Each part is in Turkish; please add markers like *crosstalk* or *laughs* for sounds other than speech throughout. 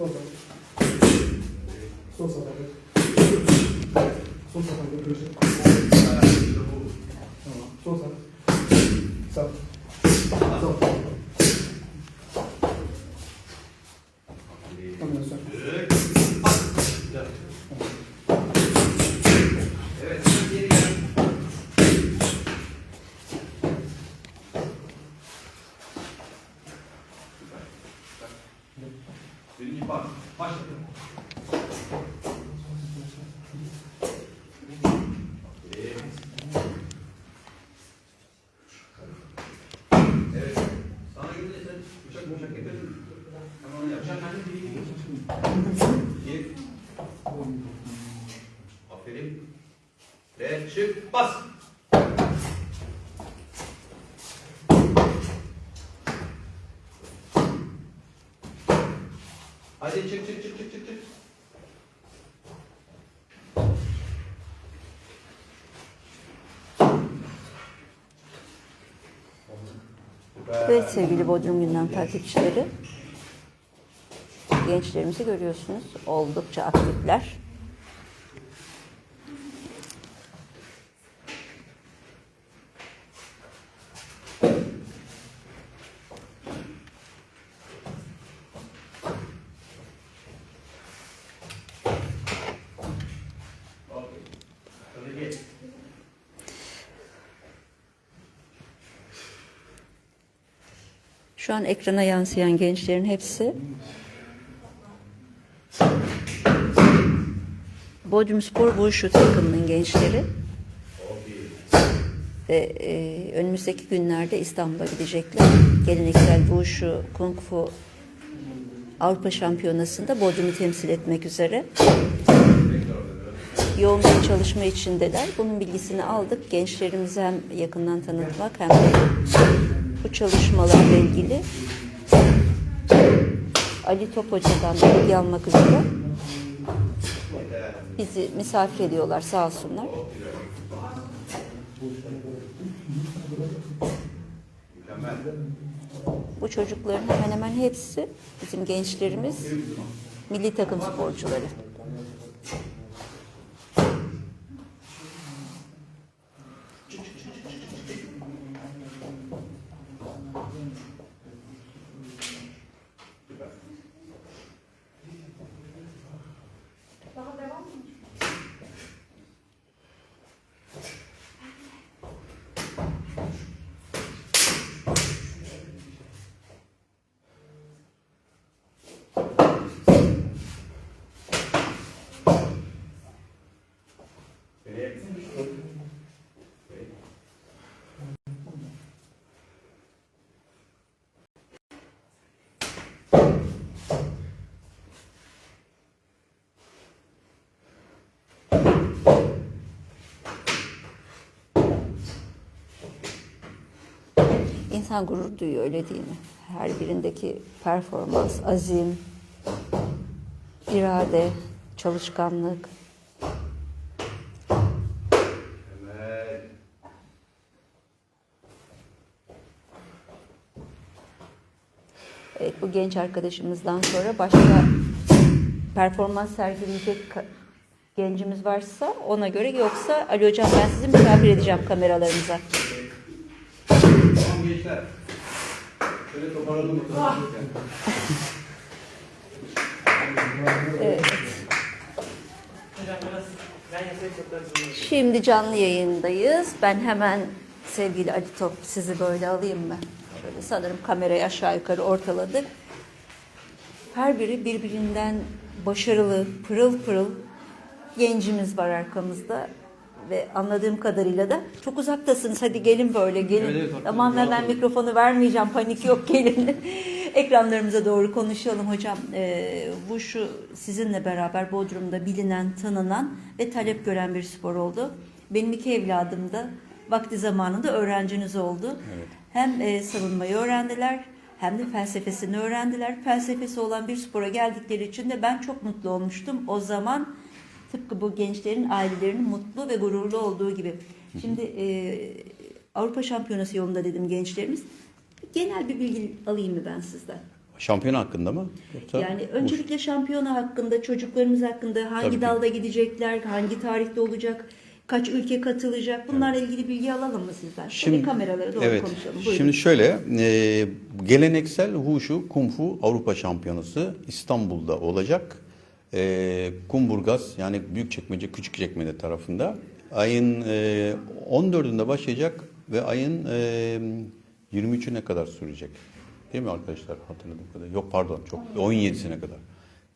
Sol sağ. Sol sağ. Sol sağ. Köşe. Tamam. Sol sağ. Sağ. Sol. Kombinasyon. Evet, geri gel. Birinci bak, başladı. Evet. Sana göre de sen bıçak bıçak getirdin. Hemen onu yapacağım. Gir. Aferin. Ve çık, bas. Hadi çık çık çık çık çık çık. Evet sevgili Bodrum Gündem takipçileri. Gençlerimizi görüyorsunuz. Oldukça aktifler. Şu an ekrana yansıyan gençlerin hepsi Bodrum Spor Wushu takımının gençleri. Ve e, önümüzdeki günlerde İstanbul'a gidecekler. Geleneksel Wushu Kung Fu Avrupa Şampiyonası'nda Bodrum'u temsil etmek üzere. Yoğun bir çalışma içindeler. Bunun bilgisini aldık. Gençlerimizi hem yakından tanıtmak hem de bu çalışmalarla ilgili Ali Top Hoca'dan bilgi almak üzere bizi misafir ediyorlar sağ olsunlar. Bu çocukların hemen hemen hepsi bizim gençlerimiz milli takım sporcuları. İnsan gurur duyuyor öyle değil mi? Her birindeki performans, azim, irade, çalışkanlık. Evet, bu genç arkadaşımızdan sonra başka performans sergileyecek gencimiz varsa ona göre yoksa Ali Hocam ben sizi misafir edeceğim kameralarınıza. Şöyle toparladım. Şimdi canlı yayındayız. Ben hemen sevgili Ali Top sizi böyle alayım mı? Şöyle sanırım kamerayı aşağı yukarı ortaladık. Her biri birbirinden başarılı, pırıl pırıl gencimiz var arkamızda. Ve anladığım kadarıyla da çok uzaktasınız. Hadi gelin böyle gelin. Evet, evet, tamam hemen mikrofonu vermeyeceğim. Panik yok gelin. *laughs* Ekranlarımıza doğru konuşalım hocam. Ee, bu şu sizinle beraber Bodrum'da bilinen, tanınan ve talep gören bir spor oldu. Benim iki evladım da vakti zamanında öğrenciniz oldu. Hem e, savunmayı öğrendiler hem de felsefesini öğrendiler. Felsefesi olan bir spora geldikleri için de ben çok mutlu olmuştum. O zaman tıpkı bu gençlerin ailelerinin mutlu ve gururlu olduğu gibi. Şimdi e, Avrupa Şampiyonası yolunda dedim gençlerimiz. Genel bir bilgi alayım mı ben sizden? Şampiyon hakkında mı? Yoksa Yani öncelikle şampiyona hakkında, çocuklarımız hakkında hangi Tabii ki. dalda gidecekler, hangi tarihte olacak, kaç ülke katılacak bunlarla ilgili bilgi alalım mı sizden? Şimdi kameralara doğru evet, konuşalım. Buyurun. Şimdi şöyle, e, geleneksel Wushu Kung Fu Avrupa Şampiyonası İstanbul'da olacak. E, Kumburgaz yani Büyükçekmece Küçükçekmece tarafında ayın e, 14'ünde başlayacak ve ayın e, 23'üne kadar sürecek. Değil mi arkadaşlar? Hatırladığım kadar. Yok pardon, çok 17'sine kadar.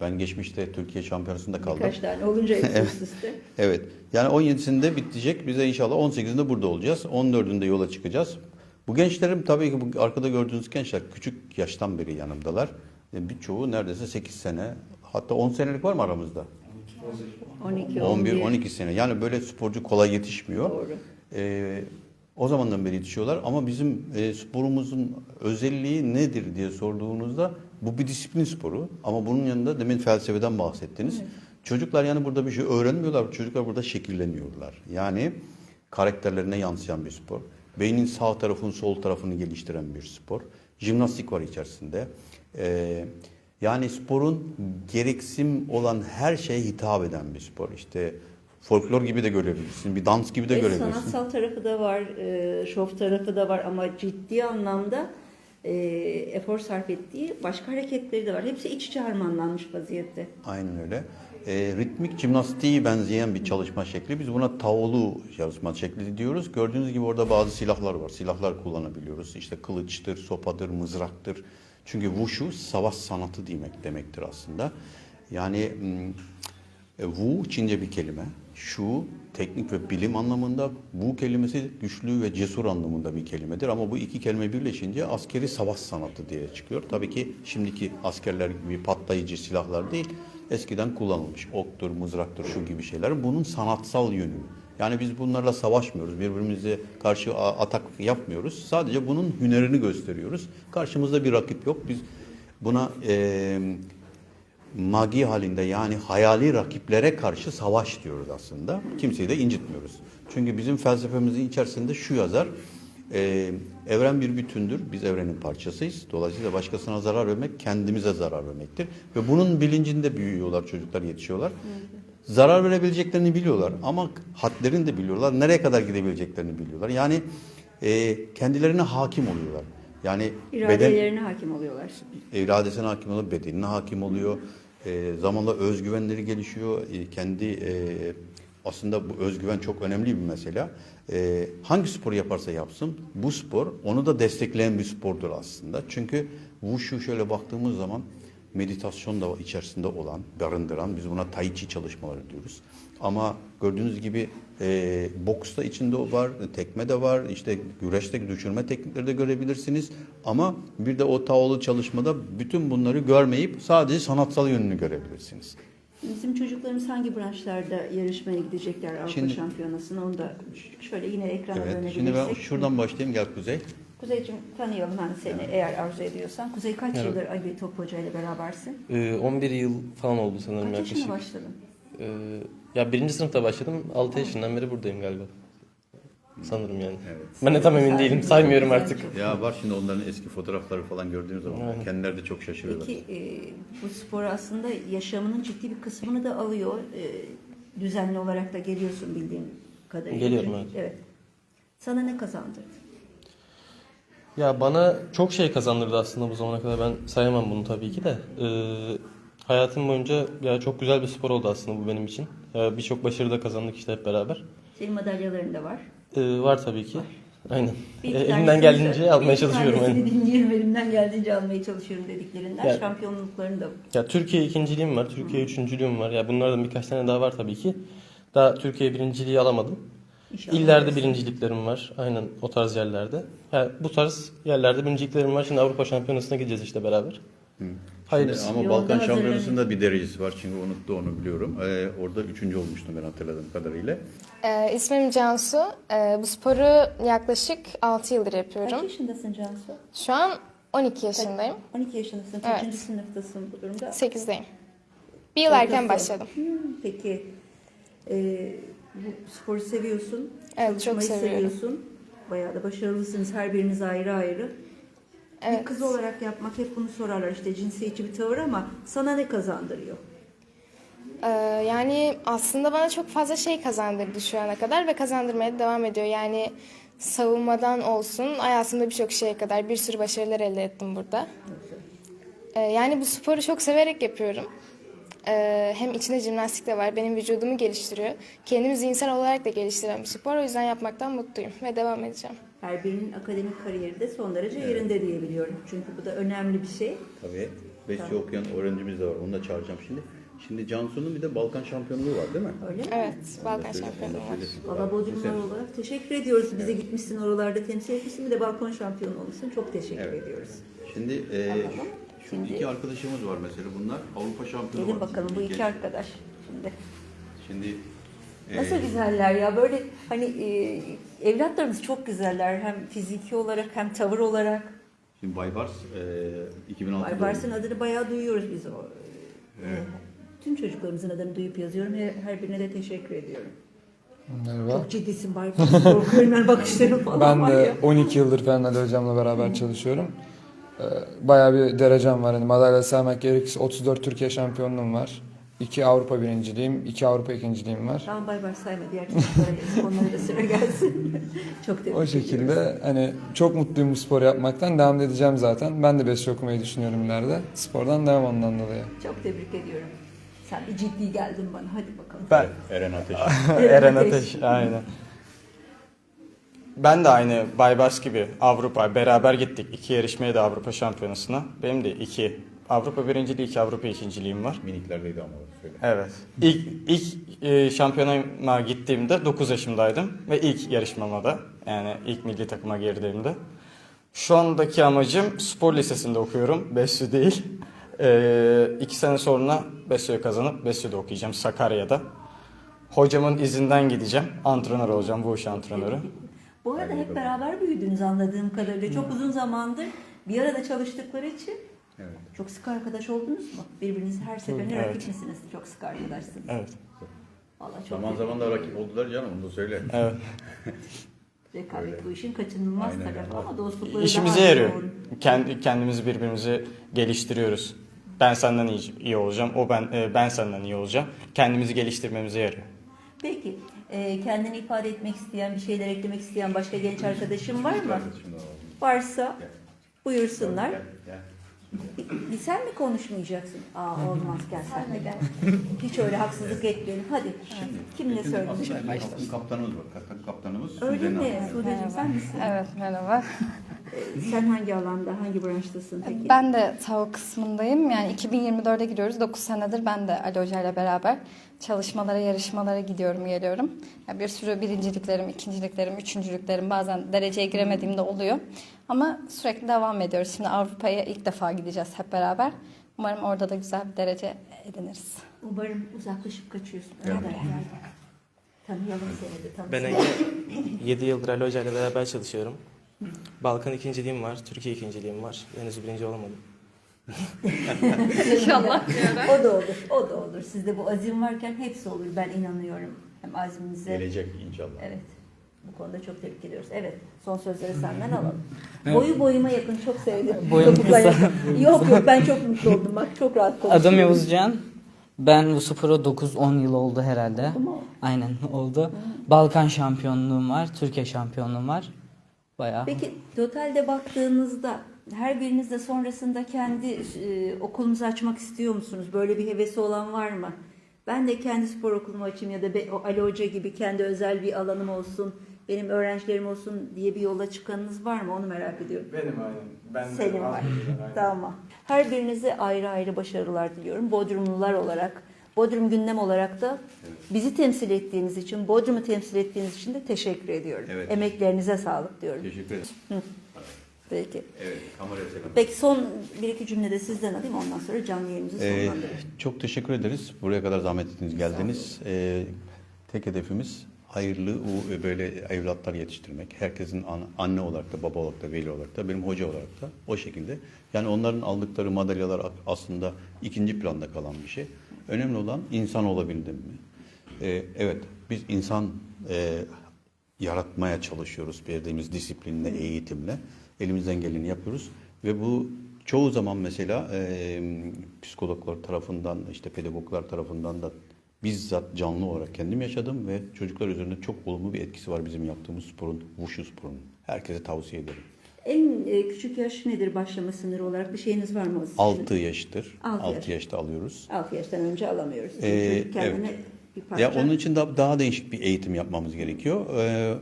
Ben geçmişte Türkiye Şampiyonası'nda kaldım. Birkaç tane olunca *laughs* üst üste. Evet. Yani 17'sinde bitecek. Biz de inşallah 18'inde burada olacağız. 14'ünde yola çıkacağız. Bu gençlerim tabii ki bu arkada gördüğünüz gençler küçük yaştan beri yanımdalar. Yani birçoğu neredeyse 8 sene hatta 10 senelik var mı aramızda? 12, 11 11, 12 sene. Yani böyle sporcu kolay yetişmiyor. Doğru. Ee, o zamandan beri yetişiyorlar ama bizim e, sporumuzun özelliği nedir diye sorduğunuzda bu bir disiplin sporu ama bunun yanında demin felsefeden bahsettiniz. Çocuklar yani burada bir şey öğrenmiyorlar. Çocuklar burada şekilleniyorlar. Yani karakterlerine yansıyan bir spor. Beynin sağ tarafını sol tarafını geliştiren bir spor. Jimnastik var içerisinde. Ee, yani sporun gereksim olan her şeye hitap eden bir spor. İşte folklor gibi de görebilirsin, bir dans gibi de Ve görebilirsin. sanatsal tarafı da var, e, şov tarafı da var ama ciddi anlamda e, efor sarf ettiği başka hareketleri de var. Hepsi iç içe harmanlanmış vaziyette. Aynen öyle. Ee, ritmik jimnastiği benzeyen bir çalışma şekli. Biz buna tavolu çalışma şekli diyoruz. Gördüğünüz gibi orada bazı silahlar var. Silahlar kullanabiliyoruz. İşte kılıçtır, sopadır, mızraktır. Çünkü wushu savaş sanatı demek demektir aslında. Yani mm, e, Wu Çince bir kelime. Şu teknik ve bilim anlamında bu kelimesi güçlü ve cesur anlamında bir kelimedir. Ama bu iki kelime birleşince askeri savaş sanatı diye çıkıyor. Tabii ki şimdiki askerler gibi patlayıcı silahlar değil. Eskiden kullanılmış oktur, mızraktır, şu gibi şeyler. Bunun sanatsal yönü. Yani biz bunlarla savaşmıyoruz. Birbirimize karşı atak yapmıyoruz. Sadece bunun hünerini gösteriyoruz. Karşımızda bir rakip yok. Biz buna eee magi halinde yani hayali rakiplere karşı savaş diyoruz aslında. Kimseyi de incitmiyoruz. Çünkü bizim felsefemizin içerisinde şu yazar. e, evren bir bütündür. Biz evrenin parçasıyız. Dolayısıyla başkasına zarar vermek kendimize zarar vermektir. Ve bunun bilincinde büyüyorlar çocuklar yetişiyorlar. Zarar verebileceklerini biliyorlar ama hadlerini de biliyorlar. Nereye kadar gidebileceklerini biliyorlar. Yani e, kendilerine hakim oluyorlar. Yani beden, İradelerine hakim oluyorlar. iradesine hakim oluyor, bedenine hakim oluyor. E, zamanla özgüvenleri gelişiyor. E, kendi e, aslında bu özgüven çok önemli bir mesele. E, hangi sporu yaparsa yapsın bu spor onu da destekleyen bir spordur aslında. Çünkü Wushu şöyle baktığımız zaman meditasyon da içerisinde olan, barındıran, biz buna tai chi çalışmaları diyoruz. Ama gördüğünüz gibi e, boks da içinde var, tekme de var, işte güreşte düşürme teknikleri de görebilirsiniz. Ama bir de o taolu çalışmada bütün bunları görmeyip sadece sanatsal yönünü görebilirsiniz. Bizim çocuklarımız hangi branşlarda yarışmaya gidecekler Avrupa Şimdi- Şampiyonası'na onu da şöyle yine ekrana Evet, dönebilirsek. şimdi ben şuradan başlayayım, gel Kuzey. Kuzeyciğim tanıyalım hani seni eğer arzu ediyorsan. Kuzey kaç Merhaba. yıldır Ali Top Hoca ile berabersin? Ee, 11 yıl falan oldu sanırım Kaç yaşında yaklaşık. başladın? Ee, ya birinci sınıfta başladım. 6 yaşından beri buradayım galiba. Sanırım yani. Ben de tam emin değilim. Saymıyorum artık. Ya var şimdi onların eski fotoğrafları falan gördüğünüz zaman Aynen. kendileri de çok şaşırıyorlar. Peki e, bu spor aslında yaşamının ciddi bir kısmını da alıyor. E, düzenli olarak da geliyorsun bildiğim kadarıyla. Geliyorum, evet. Evet. Sana ne kazandırdı? Ya bana çok şey kazandırdı aslında bu zamana kadar. Ben sayamam bunu tabii ki de. Ee, hayatım boyunca ya çok güzel bir spor oldu aslında bu benim için. Ya Birçok başarı da kazandık işte hep beraber. Senin madalyaların da var. Ee, var tabii ki. Aynen. Bir Ee, iki elimden tanesini geldiğince söyle- almaya bir iki çalışıyorum. tanesini Aynen. dinleyelim elimden geldiğince almaya çalışıyorum dediklerinden. Ya- Şampiyonlukların da Ya Türkiye ikinciliğim var, Türkiye üçüncülüğüm var. Ya bunlardan birkaç tane daha var tabii ki. Daha Türkiye birinciliği alamadım. İnşallah. İllerde birinciliklerim var. Aynen o tarz yerlerde. Yani bu tarz yerlerde birinciliklerim var. Şimdi Avrupa Şampiyonası'na gideceğiz işte beraber. Hayırlısı. Şimdi ama Yolda Balkan hazırlanın. Şampiyonası'nda bir derecesi var çünkü unuttu onu biliyorum. Ee, orada üçüncü olmuştum ben hatırladığım kadarıyla. Ee, ismim Cansu. Ee, bu sporu yaklaşık 6 yıldır Kaç yapıyorum. yaşındasın Cansu? Şu an 12 yaşındayım. 12 yaşındasın. Evet. Kaçıncı sınıftasın bu durumda? 8'deyim. Bir yıl erken başladım. Hmm, peki e, bu sporu seviyorsun. Evet, çok seviyorum. seviyorsun. Bayağı da başarılısınız her biriniz ayrı ayrı. Bir Evet. kız olarak yapmak hep bunu sorarlar işte cinsiyetçi bir tavır ama sana ne kazandırıyor? Ee, yani aslında bana çok fazla şey kazandırdı şu ana kadar ve kazandırmaya da devam ediyor. Yani savunmadan olsun hayatımda birçok şeye kadar bir sürü başarılar elde ettim burada. Ee, yani bu sporu çok severek yapıyorum. Ee, hem içinde jimnastik de var. Benim vücudumu geliştiriyor. Kendimi zihinsel olarak da geliştiren bir spor. O yüzden yapmaktan mutluyum ve devam edeceğim. Her birinin akademik kariyeri de son derece yerinde diyebiliyorum. Çünkü bu da önemli bir şey. Tabii. Besyo okuyan öğrencimiz de var. Onu da çağıracağım şimdi. Şimdi Cansu'nun bir de Balkan şampiyonluğu var değil mi? Öyle mi? Evet, Balkan şampiyonu onu da var. Valla Bodrumlar olarak teşekkür ediyoruz. Bize gitmişsin oralarda temsil etmişsin. Bir de balkon şampiyonu olmuşsun. Çok teşekkür Evet. ediyoruz. Şimdi e, Anladım. Şimdi- iki arkadaşımız var mesela bunlar. Avrupa şampiyonu Gelin var. bakalım bu iki arkadaş. Şimdi Şimdi e, Nasıl güzeller ya böyle hani e, evlatlarımız çok güzeller hem fiziki olarak hem tavır olarak. şimdi Baybars e, 2006'da Baybars'ın adını bayağı duyuyoruz biz o. Evet. Tüm çocuklarımızın adını duyup yazıyorum. Her, her birine de teşekkür ediyorum. Merhaba. Çok ciddisin Baybars. Korkuyorum ben bakışlarım falan Ben var de ya. 12 yıldır Ali Hocam'la beraber çalışıyorum. Ee, Bayağı bir derecem var. Hani madalya saymak gerekirse 34 Türkiye şampiyonluğum var. 2 Avrupa birinciliğim, 2 Avrupa ikinciliğim var. Tamam Baybars sayma diğer çocuklara gelsin. Onlara da sıra gelsin. *laughs* çok tebrik O ediyoruz. şekilde hani çok mutluyum bu spor yapmaktan. Devam edeceğim zaten. Ben de besyo okumayı düşünüyorum ileride. Spordan devam ondan dolayı. Çok tebrik ediyorum. Sen bir ciddi geldin bana. Hadi bakalım. Ben Eren Ateş. *laughs* *laughs* Eren Ateş aynen. Ben de aynı Baybars gibi Avrupa beraber gittik. iki yarışmaya da Avrupa Şampiyonası'na. Benim de iki Avrupa birinciliği, iki Avrupa ikinciliğim var. Miniklerdeydi ama söyle. Evet. İlk, ilk e, şampiyonama gittiğimde 9 yaşımdaydım ve ilk yarışmama da yani ilk milli takıma girdiğimde. Şu andaki amacım spor lisesinde okuyorum. Besyo değil. E, iki sene sonra Besyo'yu kazanıp Besyo'da okuyacağım Sakarya'da. Hocamın izinden gideceğim. Antrenör olacağım. Bu iş antrenörü. Bu arada hep beraber büyüdünüz anladığım kadarıyla. Çok uzun zamandır bir arada çalıştıkları için Evet. çok sık arkadaş oldunuz mu? Birbirinizi her seferinde Evet. rakip misiniz? Çok sık arkadaşsınız. Evet. Vallahi çok Zaman zaman da rakip oldular canım onu da söyle. Evet. *laughs* rekabet Öyle. bu işin kaçınılmaz Aynen. tarafı ama dostlukları İşimize daha yarıyor. Kendi kendimizi birbirimizi geliştiriyoruz. Ben senden iyi, iyi olacağım. O ben e, ben senden iyi olacağım. Kendimizi geliştirmemize yarıyor. Peki e, kendini ifade etmek isteyen, bir şeyler eklemek isteyen başka genç arkadaşım var mı? Varsa buyursunlar. Bir- Sen mi konuşmayacaksın? Aa olmaz gel sen de gel. Hiç öyle haksızlık etmeyelim. Hadi. Kim ne takım kaptanımız var. Kaptanımız Öyle Sude mi? Sude'cim sen misin? Evet merhaba. Ee, Sen hangi alanda, hangi branştasın peki? Ben de TAO kısmındayım. Yani 2024'e giriyoruz. 9 senedir ben de Ali Hoca ile beraber çalışmalara, yarışmalara gidiyorum, geliyorum. Yani bir sürü birinciliklerim, ikinciliklerim, üçüncülüklerim bazen dereceye giremediğimde oluyor. Ama sürekli devam ediyoruz. Şimdi Avrupa'ya ilk defa gideceğiz hep beraber. Umarım orada da güzel bir derece ediniriz. Umarım uzaklaşıp kaçıyorsun. Tanıyalım seni de. Ben tanısın. Ege 7 yıldır Ali Hoca ile beraber çalışıyorum. Balkan ikinciliğim var, Türkiye ikinciliğim var. Henüz birinci olamadım. *laughs* İnşallah. O da olur, o da olur. Sizde bu azim varken hepsi olur. Ben inanıyorum. Hem azminize. Gelecek inşallah. Evet. Bu konuda çok tebrik ediyoruz. Evet. Son sözleri senden *laughs* alalım. Boyu boyuma yakın. Çok sevdim. *laughs* Boyum kısa. Yok yok ben çok mutlu oldum bak. Çok rahat konuşuyorum. Adım Yavuzcan. Ben bu spora 9-10 yıl oldu herhalde. Oldu mu? Aynen oldu. Balkan şampiyonluğum var, Türkiye şampiyonluğum var. Bayağı. Peki totalde baktığınızda her biriniz de sonrasında kendi e, okulunuzu açmak istiyor musunuz? Böyle bir hevesi olan var mı? Ben de kendi spor okulumu açayım ya da be- o Ali Hoca gibi kendi özel bir alanım olsun, benim öğrencilerim olsun diye bir yola çıkanınız var mı? Onu merak ediyorum. Benim aynen. Ben Senin var. Tamam. Her birinize ayrı ayrı başarılar diliyorum. Bodrumlular olarak, Bodrum gündem olarak da bizi temsil ettiğiniz için, Bodrum'u temsil ettiğiniz için de teşekkür ediyorum. Evet. Emeklerinize sağlık diyorum. Teşekkür ederim. Peki. Evet. Peki son bir iki cümle de sizden alayım ondan sonra canlı yayınımızı Ee, sonlandırırız. çok teşekkür ederiz. Buraya kadar zahmet ettiniz, geldiniz. Ee, tek hedefimiz hayırlı böyle evlatlar yetiştirmek. Herkesin an- anne olarak da, baba olarak da, veli olarak da, benim hoca olarak da o şekilde. Yani onların aldıkları madalyalar aslında ikinci planda kalan bir şey. Önemli olan insan olabildim mi? Ee, evet, biz insan e, yaratmaya çalışıyoruz verdiğimiz disiplinle, eğitimle. Elimizden geleni yapıyoruz. Ve bu çoğu zaman mesela e, psikologlar tarafından, işte pedagoglar tarafından da bizzat canlı olarak kendim yaşadım ve çocuklar üzerinde çok olumlu bir etkisi var bizim yaptığımız sporun, wushu sporunun. Herkese tavsiye ederim. En e, küçük yaş nedir başlama sınırı olarak? Bir şeyiniz var mı? 6 yaştır. Altı 6 yaş. yaşta alıyoruz. 6 yaştan önce alamıyoruz. Çünkü Ee, kendine evet. bir parça. Ya onun için da daha değişik bir eğitim yapmamız gerekiyor. Ee,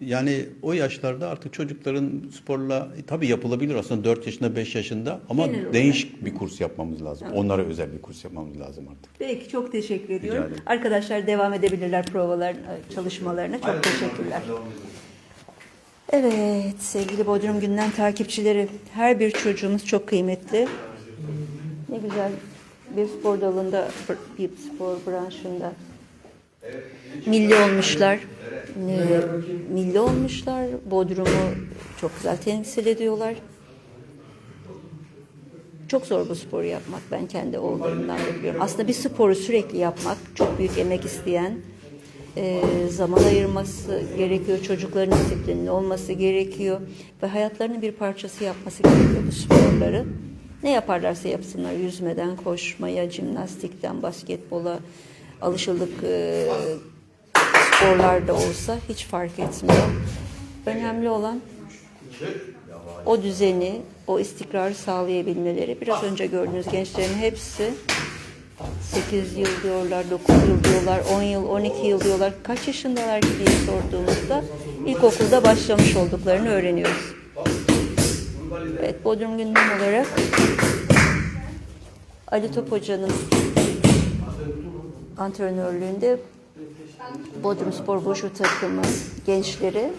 yani o yaşlarda artık çocukların sporla tabii yapılabilir aslında 4 yaşında 5 yaşında ama Genel olarak. değişik bir kurs yapmamız lazım. Onlara özel bir kurs yapmamız lazım artık. Peki çok teşekkür ediyorum. Arkadaşlar devam edebilirler provalar çalışmalarına. Çok teşekkürler. Evet sevgili Bodrum Günden takipçileri her bir çocuğumuz çok kıymetli. Ne güzel bir spor dalında bir spor branşında milli olmuşlar. Milli olmuşlar. Bodrum'u çok güzel temsil ediyorlar. Çok zor bu sporu yapmak. Ben kendi oğullarımdan da biliyorum. Aslında bir sporu sürekli yapmak çok büyük emek isteyen, e, zaman ayırması gerekiyor. Çocukların disiplinli olması gerekiyor. Ve hayatlarının bir parçası yapması gerekiyor bu sporları. Ne yaparlarsa yapsınlar. Yüzmeden koşmaya, jimnastikten basketbola, alışıldık e, sporlar da olsa hiç fark etmiyor. Önemli olan o düzeni, o istikrarı sağlayabilmeleri. Biraz önce gördüğünüz gençlerin hepsi 8 yıl diyorlar, 9 yıl diyorlar, 10 yıl, 12 yıl diyorlar. Kaç yaşındalar diye sorduğumuzda ilkokulda başlamış olduklarını öğreniyoruz. Evet, Bodrum gündem olarak Ali Top Hoca'nın antrenörlüğünde Bodrum Spor Wushu takımı gençleri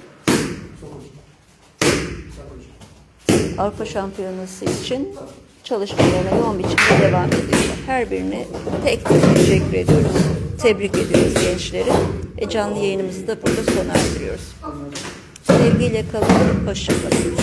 Avrupa Şampiyonası için çalışmalarına yoğun biçimde devam ediyorlar. Her birine tek tek teşekkür ediyoruz. Tebrik ediyoruz gençleri. Ve canlı yayınımızı da burada sona erdiriyoruz. Sevgiyle kalın, hoşça kalın.